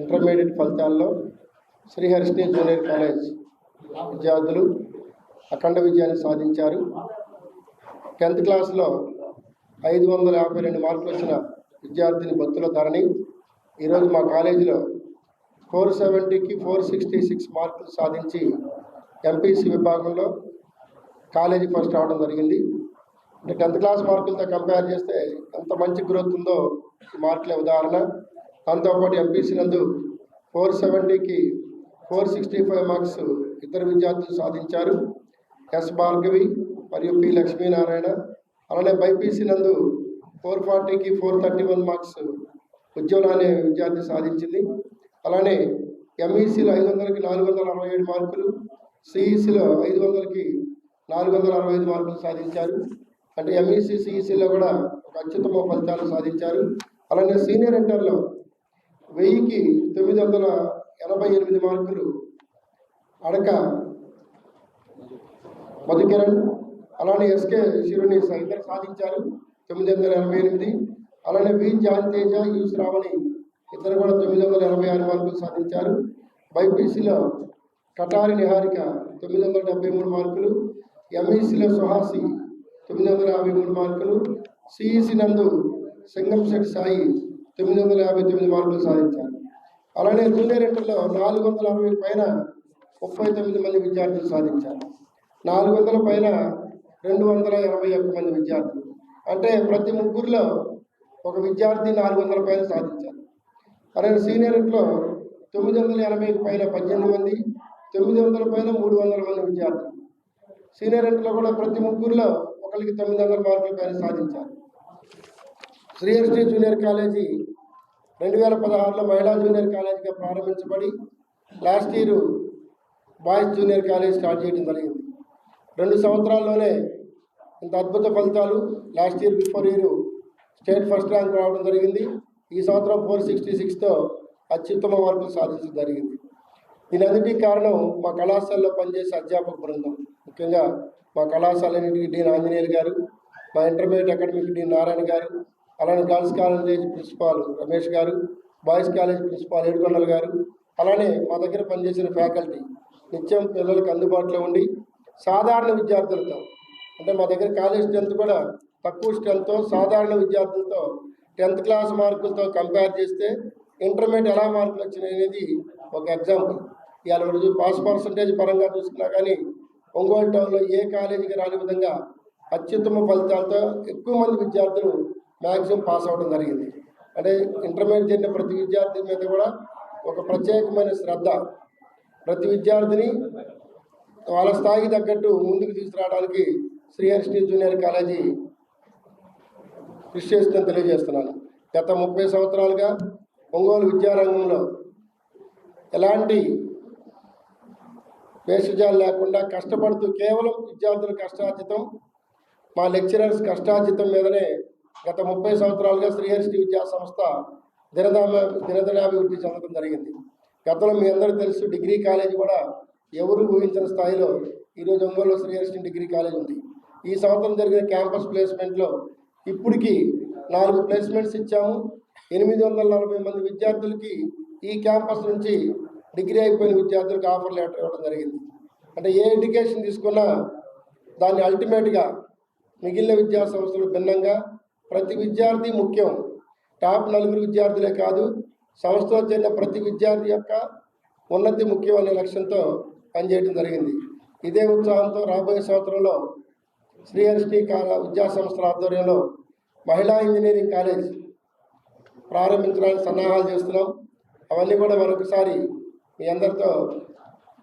Intermediate ఫలితాల్లో Sriharshini junior college విద్యార్థులు అఖండ విజయాన్ని సాధించారు. టెన్త్ క్లాస్లో ఐదు వందల యాభై రెండు మార్కులు వచ్చిన విద్యార్థిని బత్తుల ధరణి. ఈరోజు మా కాలేజీలో ఫోర్ సెవెంటీకి ఫోర్ సిక్స్టీ సిక్స్ మార్కులు సాధించి ఎంపీసీ విభాగంలో కాలేజీ ఫస్ట్ రావడం జరిగింది. అంటే టెన్త్ క్లాస్ మార్కులతో కంపేర్ చేస్తే ఎంత మంచి గ్రోత్ ఉందో ఈ మార్కులే ఉదాహరణ. దాంతోపాటు ఎంపీసీ నందు ఫోర్ సెవెంటీకి ఫోర్ సిక్స్టీ ఫైవ్ మార్క్స్ ఇద్దరు విద్యార్థులు సాధించారు. ఎస్ భార్గవి మరియు పి లక్ష్మీనారాయణ. అలానే బైపీసీ నందు ఫోర్ ఫార్టీకి four thirty one marks Ujwala అనే విద్యార్థి సాధించింది. అలానే ఎంఈసీలో ఐదు వందలకి నాలుగు వందల అరవై ఏడు మార్కులు సిఈసీలో ఐదు వందలకి నాలుగు వందల అరవై ఐదు మార్కులు సాధించారు. అంటే ఎంఈసీ సిఈసిలో కూడా ఒక అత్యుత్తమ ఫలితాలు సాధించారు. అలానే సీనియర్ ఇంటర్లో వెయ్యికి తొమ్మిది వందల ఎనభై ఎనిమిది మార్కులు అడక మధుకిరణ్ అలానే ఎస్కే శిరుని ఇద్దరు సాధించారు తొమ్మిది వందల ఎనభై ఎనిమిది. అలానే V. John Teja U. Sravani ఇద్దరు కూడా తొమ్మిది వందల ఎనభై ఆరు మార్కులు సాధించారు. బైపీసీలో కటారి నిహారిక తొమ్మిది వందల డెబ్బై మూడు మార్కులు ఎంఈసీలో సుహాసి తొమ్మిది వందల యాభై మూడు మార్కులు సిఈసి నందు సింగంశెట్టి సాయి తొమ్మిది వందల యాభై తొమ్మిది మార్కులు సాధించారు. అలానే జూనియర్ ఇంటర్లో నాలుగు వందల అరవై పైన ముప్పై తొమ్మిది మంది విద్యార్థులు సాధించారు. నాలుగు వందల పైన రెండు వందల ఎనభై ఒక్క మంది విద్యార్థులు. అంటే ప్రతి ముగ్గురులో ఒక విద్యార్థి నాలుగు వందల పైన సాధించారు. అలాగే సీనియర్ ఇంట్లో తొమ్మిది వందల ఎనభై పైన పద్దెనిమిది మంది తొమ్మిది వందల పైన మూడు వందల మంది విద్యార్థులు. సీనియర్ ఇంట్లో కూడా ప్రతి ముగ్గురులో ఒకరికి తొమ్మిది వందల మార్కుల పైన సాధించారు. శ్రీహర్షి జూనియర్ కాలేజీ రెండు వేల పదహారులో మహిళా జూనియర్ కాలేజీగా ప్రారంభించబడి last year boys junior college start చేయడం జరిగింది. రెండు సంవత్సరాల్లోనే ఇంత అద్భుత ఫలితాలు last year before year state first rank రావడం జరిగింది. ఈ సంవత్సరం ఫోర్ సిక్స్టీ సిక్స్తో అత్యుత్తమ మార్కులు సాధించడం జరిగింది. దీనన్నిటికీ కారణం మా కళాశాలలో పనిచేసే అధ్యాపక బృందం. ముఖ్యంగా మా కళాశాలన్నింటికి డీన్ ఆంజనేయులు గారు మా ఇంటర్మీడియట్ అకాడమిక్ డీన్ నారాయణ గారు అలానే గర్ల్స్ కాలేజ్ ప్రిన్సిపాల్ రమేష్ గారు బాయ్స్ కాలేజ్ ప్రిన్సిపాల్ ఏడుకొండల గారు అలానే మా దగ్గర పనిచేసిన ఫ్యాకల్టీ నిత్యం పిల్లలకు అందుబాటులో ఉండి సాధారణ విద్యార్థులతో అంటే మా దగ్గర కాలేజ్ స్ట్రెంత్ కూడా తక్కువ స్ట్రెంత్తో సాధారణ విద్యార్థులతో టెన్త్ క్లాస్ మార్కులతో కంపేర్ చేస్తే ఇంటర్మీడియట్ ఎలా మార్కులు వచ్చినాయి అనేది ఒక ఎగ్జాంపుల్. ఇవాళ రోజు పాస్ పర్సంటేజ్ పరంగా చూసుకున్నా కానీ ఒంగోలు టౌన్లో ఏ కాలేజీకి రాని విధంగా అత్యుత్తమ ఫలితాలతో ఎక్కువ మంది విద్యార్థులు మ్యాక్సిమం పాస్ అవ్వడం జరిగింది. అంటే ఇంటర్మీడియట్ చేసిన ప్రతి విద్యార్థి మీద కూడా ఒక ప్రత్యేకమైన శ్రద్ధ. ప్రతి విద్యార్థిని వాళ్ళ స్థాయికి తగ్గట్టు ముందుకు తీసుకురావడానికి శ్రీహరిష్ణి జూనియర్ కాలేజీ కృషి చేస్తుందని తెలియజేస్తున్నాను. గత ముప్పై సంవత్సరాలుగా ఒంగోలు విద్యారంగంలో ఎలాంటి వేషజాలు లేకుండా కష్టపడుతూ కేవలం విద్యార్థుల కష్టార్జితం మా లెక్చరర్స్ కష్టార్జితం మీదనే గత ముప్పై సంవత్సరాలుగా శ్రీహరిష్ఠి విద్యా సంస్థ దినదామ దినదినాభివృద్ధి చెందడం జరిగింది. గతంలో మీ అందరూ తెలుసు డిగ్రీ కాలేజ్ కూడా ఎవరు ఊహించిన స్థాయిలో ఈరోజు ఒంగోలులో శ్రీహరిష్ఠి డిగ్రీ కాలేజ్ ఉంది. ఈ సంవత్సరం జరిగిన క్యాంపస్ ప్లేస్మెంట్లో ఇప్పటికి నాలుగు ప్లేస్మెంట్స్ ఇచ్చాము. ఎనిమిది వందల నలభై మంది విద్యార్థులకి ఈ క్యాంపస్ నుంచి డిగ్రీ అయిపోయిన విద్యార్థులకు ఆఫర్ లెటర్ ఇవ్వడం జరిగింది. అంటే ఏ ఎడ్యుకేషన్ తీసుకున్నా దాన్ని అల్టిమేట్గా మిగిలిన విద్యా సంస్థలు భిన్నంగా ప్రతి విద్యార్థి ముఖ్యం. టాప్ నలుగురు విద్యార్థులే కాదు సంస్థలో చేరిన ప్రతి విద్యార్థి యొక్క ఉన్నతి ముఖ్యం అనే లక్ష్యంతో పనిచేయడం జరిగింది. ఇదే ఉత్సాహంతో రాబోయే సంవత్సరంలో శ్రీహరిష్ఠి కాల విద్యా సంస్థల ఆధ్వర్యంలో మహిళా ఇంజనీరింగ్ కాలేజ్ ప్రారంభించడానికి సన్నాహాలు చేస్తున్నాం. అవన్నీ కూడా మరొకసారి మీ అందరితో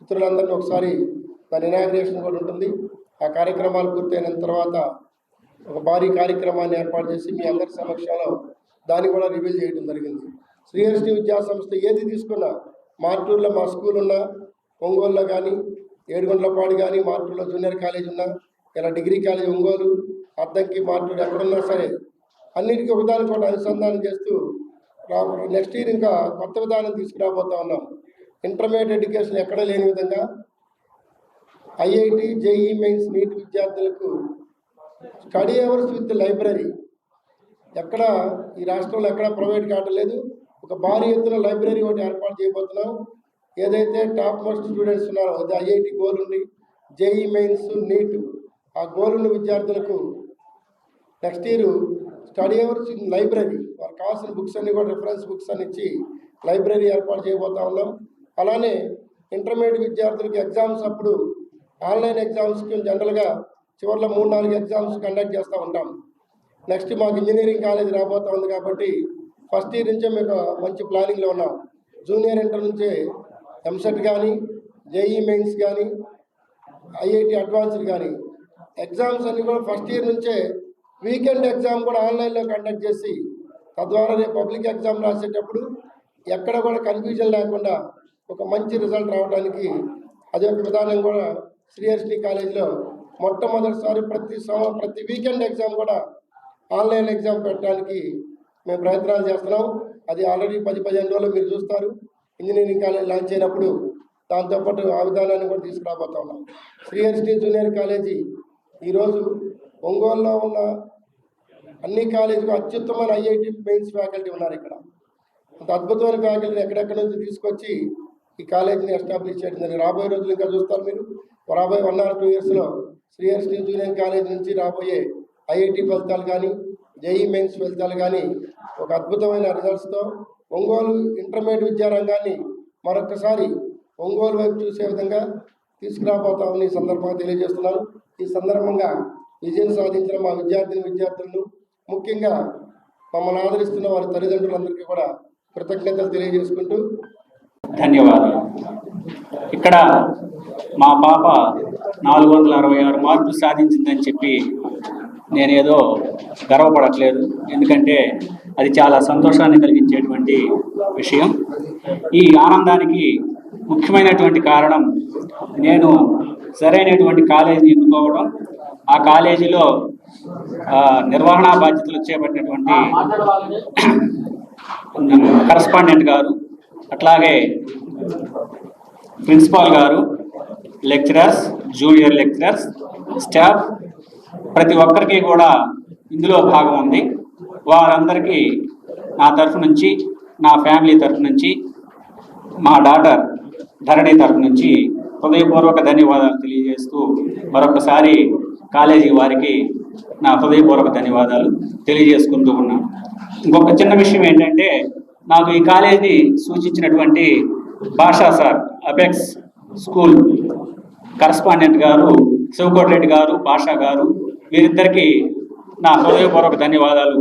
మిత్రులందరినీ ఒకసారి దాని ఇనాగ్రేషన్ కూడా ఉంటుంది. ఆ కార్యక్రమాలు పూర్తయిన తర్వాత ఒక భారీ కార్యక్రమాన్ని ఏర్పాటు చేసి మీ అందరి సమక్షంలో దాన్ని కూడా రివీల్ చేయడం జరిగింది. శ్రీహరిష్ఠి విద్యా సంస్థ ఏది తీసుకున్నా మార్టూరులో మా స్కూల్ ఉన్నా ఒంగోలులో కానీ ఏడుగొండలపాడు కానీ మార్టూరులో జూనియర్ కాలేజ్ ఉన్నా ఇలా డిగ్రీ కాలేజ్ ఒంగోలు అద్దంకి మార్టూరు ఎక్కడున్నా సరే అన్నిటికీ ఒకదానికొకటి అనుసంధానం చేస్తూ నెక్స్ట్ ఇయర్ ఇంకా కొత్త విధానం తీసుకురాబోతా ఉన్నాం. ఇంటర్మీడియట్ ఎడ్యుకేషన్ ఎక్కడ లేని విధంగా ఐఐటి జేఈ మెయిన్స్ నీట్ విద్యార్థులకు స్టడీ అవర్స్ విత్ లైబ్రరీ. ఎక్కడ ఈ రాష్ట్రంలో ఎక్కడ ప్రొవైడ్ కావడం లేదు. ఒక భారీ ఎత్తున లైబ్రరీ ఒకటి ఏర్పాటు చేయబోతున్నాం. ఏదైతే టాప్ మోస్ట్ స్టూడెంట్స్ ఉన్నారో అది ఐఐటి గోల్ ఉంది జేఈ మెయిన్స్ నీట్ ఆ గోల్ ఉన్న విద్యార్థులకు next year study hours in library వారికి కావాల్సిన బుక్స్ అన్ని కూడా రిఫరెన్స్ బుక్స్ అని ఇచ్చి లైబ్రరీ ఏర్పాటు చేయబోతా ఉన్నాం. అలానే ఇంటర్మీడియట్ విద్యార్థులకు ఎగ్జామ్స్ అప్పుడు ఆన్లైన్ ఎగ్జామ్స్కి జనరల్గా చివరిలో మూడు నాలుగు ఎగ్జామ్స్ కండక్ట్ చేస్తూ ఉంటాం. నెక్స్ట్ మాకు ఇంజనీరింగ్ కాలేజ్ రాబోతా ఉంది కాబట్టి ఫస్ట్ ఇయర్ నుంచే మేము మంచి ప్లానింగ్లో ఉన్నాం. జూనియర్ ఇంటర్ నుంచే ఎంసెట్ కానీ జేఈ మెయిన్స్ కానీ ఐఐటి అడ్వాన్స్డ్ కానీ ఎగ్జామ్స్ అన్నీ కూడా ఫస్ట్ ఇయర్ నుంచే వీకెండ్ ఎగ్జామ్ కూడా ఆన్లైన్లో కండక్ట్ చేసి తద్వారా రేపు పబ్లిక్ ఎగ్జామ్ రాసేటప్పుడు ఎక్కడ కూడా కన్ఫ్యూజన్ లేకుండా ఒక మంచి రిజల్ట్ రావడానికి అదే ఒక విధానం కూడా శ్రీహర్షిని కాలేజీలో మొట్టమొదటిసారి ప్రతి ప్రతి వీకెండ్ ఎగ్జామ్ కూడా ఆన్లైన్ ఎగ్జామ్ పెట్టడానికి మేము ప్రయత్నాలు చేస్తున్నాం. అది ఆల్రెడీ పది పదిహేను రోజులు మీరు చూస్తారు. ఇంజనీరింగ్ కాలేజ్ లాంచ్ అయినప్పుడు దాంతోపాటు ఆ విధానాన్ని కూడా తీసుకురాబోతా ఉన్నాం. శ్రీహరిష్ణి జూనియర్ కాలేజీ ఈరోజు ఒంగోలులో ఉన్న అన్ని కాలేజీలు అత్యుత్తమైన ఐఐటి మెయిన్స్ ఫ్యాకల్టీ ఉన్నారు ఇక్కడ. అంత అద్భుతమైన ఫ్యాకల్టీని ఎక్కడెక్కడి నుంచి తీసుకొచ్చి ఈ కాలేజీని ఎస్టాబ్లిష్ చేయడం జరిగింది. రాబోయే రోజులు ఇంకా చూస్తారు మీరు. రాబోయే వన్ ఆర్ టూ ఇయర్స్లో శ్రీహర్షిని జూనియర్ కాలేజ్ నుంచి రాబోయే ఐఐటి ఫలితాలు కానీ జేఈ మెయిన్స్ ఫలితాలు కానీ ఒక అద్భుతమైన రిజల్ట్స్తో ఒంగోలు ఇంటర్మీడియట్ విద్యారంగాన్ని మరొకసారి ఒంగోలు వైపు చూసే విధంగా తీసుకురాబోతామని ఈ సందర్భంగా తెలియజేస్తున్నాను. ఈ సందర్భంగా విజయం సాధించిన మా విద్యార్థిని విద్యార్థులను ముఖ్యంగా మమ్మల్ని ఆదరిస్తున్న వారి తల్లిదండ్రులందరికీ కూడా కృతజ్ఞతలు తెలియజేసుకుంటూ ధన్యవాదాలు. ఇక్కడ మా పాప నాలుగు వందల అరవై ఆరు మార్కులు సాధించిందని చెప్పి నేనేదో గర్వపడట్లేదు. ఎందుకంటే అది చాలా సంతోషాన్ని కలిగించేటువంటి విషయం. ఈ ఆనందానికి ముఖ్యమైనటువంటి కారణం నేను సరైనటువంటి కాలేజీని ఎన్నుకోవడం. ఆ కాలేజీలో నిర్వహణ నిర్వహణా బాధ్యతలు చేపట్టినటువంటి కరస్పాండెంట్ గారు అట్లాగే ప్రిన్సిపాల్ గారు లెక్చరర్స్ జూనియర్ లెక్చరర్స్ స్టాఫ్ ప్రతి ఒక్కరికి కూడా ఇందులో భాగం ఉంది. వారందరికీ నా తరఫు నుంచి నా ఫ్యామిలీ తరఫు నుంచి మా డాటర్ ధరణి తరఫు నుంచి హృదయపూర్వక ధన్యవాదాలు తెలియజేస్తూ మరొకసారి కాలేజీ వారికి నా హృదయపూర్వక ధన్యవాదాలు తెలియజేసుకుంటూ ఉన్నాను. ఇంకొక చిన్న విషయం ఏంటంటే నాకు ఈ కాలేజీ సూచించినటువంటి భాషా సార్ అపెక్స్ స్కూల్ కరస్పాండెంట్ గారు శివకోటి రెడ్డి గారు పాషా గారు వీరిద్దరికీ నా హృదయపూర్వక ధన్యవాదాలు.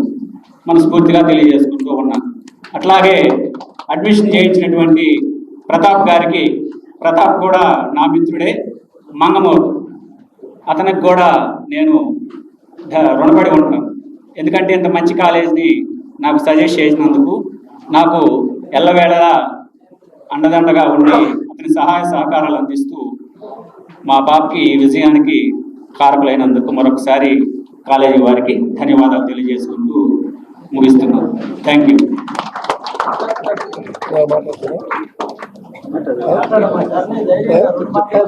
మనస్ఫూర్తిగా తెలియజేసుకుంటూ ఉన్నాను అట్లాగే అడ్మిషన్ చేయించినటువంటి ప్రతాప్ గారికి ప్రతాప్ కూడా నా మిత్రుడే మంగమూరు. అతనికి కూడా నేను రుణపడి ఉంటాను. ఎందుకంటే ఇంత మంచి కాలేజీని నాకు సజెస్ట్ చేసినందుకు నాకు ఎల్లవేళలా అండదండగా ఉండి అతని సహాయ సహకారాలు అందిస్తూ మా బాబుకి ఈ విజయానికి కారకులైనందుకు మరొకసారి కాలేజీ వారికి ధన్యవాదాలు తెలియజేసుకుంటూ ముగిస్తున్నాను థ్యాంక్ యూ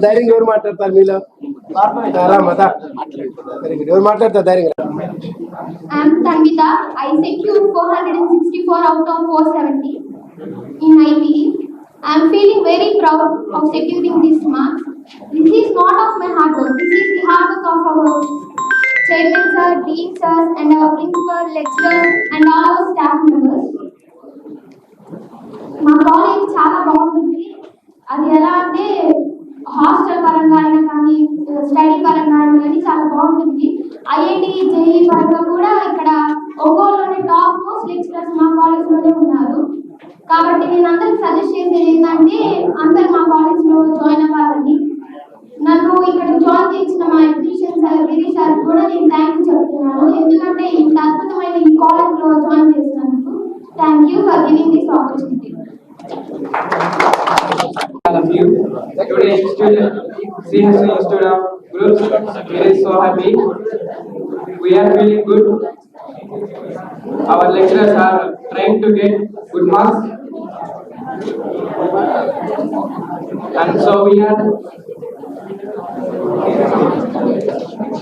ధైర్యంగా ఎవరు మాట్లాడతారు మీలో రామత ఎవరు మాట్లాడతారు ధైర్యంగా I am Tanvita. I secured 464 out of 470 in ITE. I am feeling very proud of securing these marks. This is not of my hard work. This is the hard work of our chairman sir, dean sir, and our principal, lecturer, and all our staff members. మా college చాలా బాగుంటుంది అది ఎలా అంటే hostel పరంగా అయినా కానీ study పరంగా అయినా కానీ చాలా బాగుంటుంది ఐఐటి జేఈ పరంగా కూడా ఇక్కడ ఒంగోలులోనే టాప్ మోస్ట్ లెక్చరర్స్ మా కాలేజ్లోనే ఉన్నారు కాబట్టి నేను అందరికి సజెస్ట్ చేసేది ఏంటంటే అందరు మా కాలేజ్లో జాయిన్ అవ్వాలని నన్ను ఇక్కడ జాయిన్ చేసిన మా ఎగ్జిబిషన్ సార్ విధి సార్ కూడా నేను థ్యాంక్ యూ చెప్తున్నాను ఎందుకంటే ఇంత అద్భుతమైన ఈ కాలేజ్లో జాయిన్ చేసినందుకు thank you for giving this opportunity Group, we are so happy. We are feeling good. Our lecturers are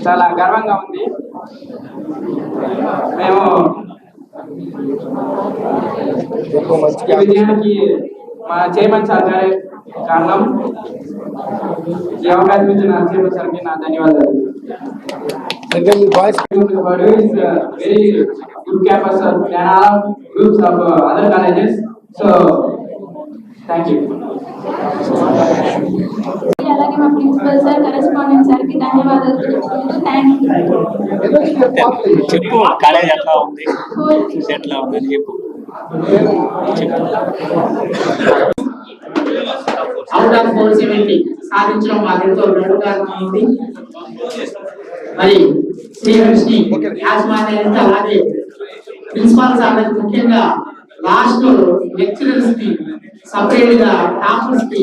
చాలా గర్వంగా ఉంది. మేము ఈ విజయానికి మా చైర్మన్ సార్ గారే కారణం. ఈ అవకాశం ఇచ్చిన చైర్మన్ సార్కి నా ధన్యవాదాలు. Good campus of మా ప్రిన్సిపల్ సార్ కరెస్పాండెంట్ సార్కి ధన్యవాదాలు తెలుపుకుంటూ థ్యాంక్ యూ చెప్పు కాలేజ్ ఎట్లా ఉంది? ఎట్లా ఉందని చెప్పు. అవుట్ ఆఫ్ ఫోర్ సెవెంటీ సాధించడం వారితో గర్వకారణం అయింది మరి శ్రీహర్షి యాజమాన్యానికి అలాగే ప్రిన్సిపాల్ సార్లకు ముఖ్యంగా లాస్ట్ లెక్చరర్స్కి సపరేట్గా టాపర్స్కి